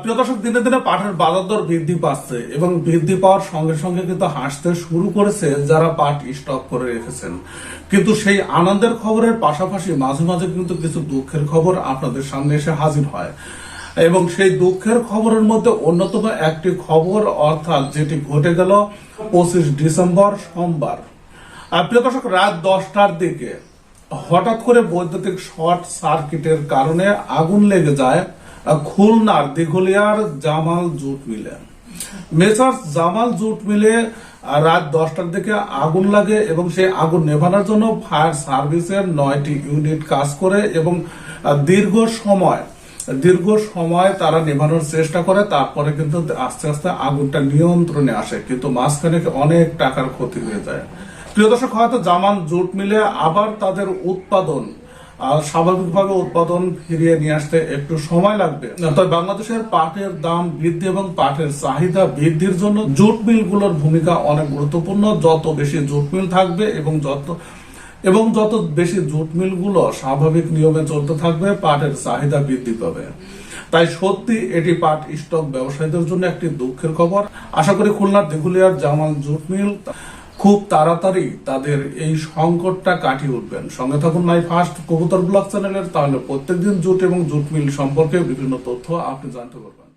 প্রিয় দর্শক, দিনে দিনে পাটের বাজার দর বৃদ্ধি পাচ্ছে এবং বৃদ্ধি পাওয়ার সঙ্গে সঙ্গে কিন্তু হাসতে শুরু করেছে যারা পাট স্টক করে রেখেছেন। কিন্তু সেই আনন্দের খবরের পাশাপাশি মাঝে মাঝে কিন্তু কিছু দুঃখের খবর আপনাদের সামনে এসে হাজির হয়। এবং সেই দুঃখের খবরের মধ্যে অন্যতম একটি খবর, অর্থাৎ যেটি ঘটে গেল পঁচিশ ডিসেম্বর সোমবার। প্রিয় দর্শক, রাত দশটার দিকে হঠাৎ করে বৈদ্যুতিক শর্ট সার্কিটের কারণে আগুন লেগে যায় খুলনার দিঘলিয়ার জামাল জুট মিলে। মেসার্স জামাল জুট মিলে রাত দশটার দিকে আগুন লাগে এবং সেই আগুন নেভানোর জন্য ফায়ার সার্ভিসের নয়টি ইউনিট কাজ করে এবং দীর্ঘ সময় দীর্ঘ সময় তারা নেভানোর চেষ্টা করে, তারপরে কিন্তু আস্তে আস্তে আগুনটা নিয়ন্ত্রণে আসে, কিন্তু মাঝখানে অনেক টাকার ক্ষতি হয়ে যায়। প্রিয় দর্শক, হয়তো জামান জুট মিলে আবার তাদের উৎপাদন আহ, স্বাভাবিকভাবে উৎপাদন ফিরিয়ে নিয়ে আসতে একটু সময় লাগবে। তবে বাংলাদেশের পাটের দাম বৃদ্ধি এবং পাটের চাহিদা বৃদ্ধির জন্য জুট মিলগুলোর ভূমিকা অনেক গুরুত্বপূর্ণ। যত বেশি জুট মিল থাকবে এবং যত এবং যত বেশি জুট মিলগুলো স্বাভাবিক নিয়মে চলতে থাকবে পাটের চাহিদা বৃদ্ধি পাবে। তাই সত্যি এটি পাট স্টক ব্যবসায়ীদের জন্য একটি দুঃখের খবর। আশা করি খুলনার দিঘুলিয়ার জামাল জুট মিল খুব তাড়াতাড়ি তাদের এই সংকটটা কাটিয়ে উঠবেন। সঙ্গে থাকুন মাই ফার্স্ট কবুতর ব্লগ চ্যানেলের, তাহলে প্রত্যেকদিন জুট এবং জুট মিল সম্পর্কে বিভিন্ন তথ্য আপনি জানতে পারবেন।